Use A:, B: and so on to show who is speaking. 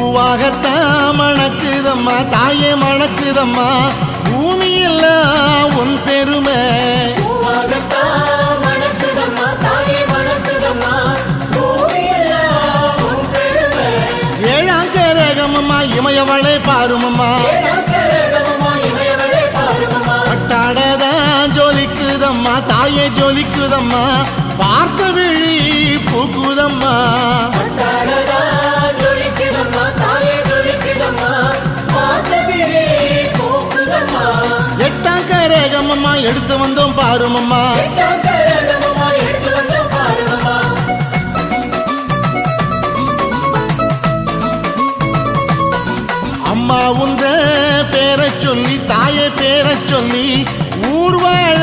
A: பூவாகத்தான் மணக்குதம்மா தாயே மணக்குதம்மா.
B: மணக்குதம்மா, பூமியெல்லாம் உன் பெருமை.
A: ஏழாம் கரகமம்மா இமயவளை பாருமம்மா. பட்டாடதான் ஜொலிக்குதம்மா தாயே ஜொலிக்குதம்மா. பார்த்த விழி பூக்குதம்மா. கரகமம்மா எடுத்து வந்தோம் பாருமம்மா. அம்மா உந்த பேரை சொல்லி தாயை பேரை சொல்லி ஊர்வாழ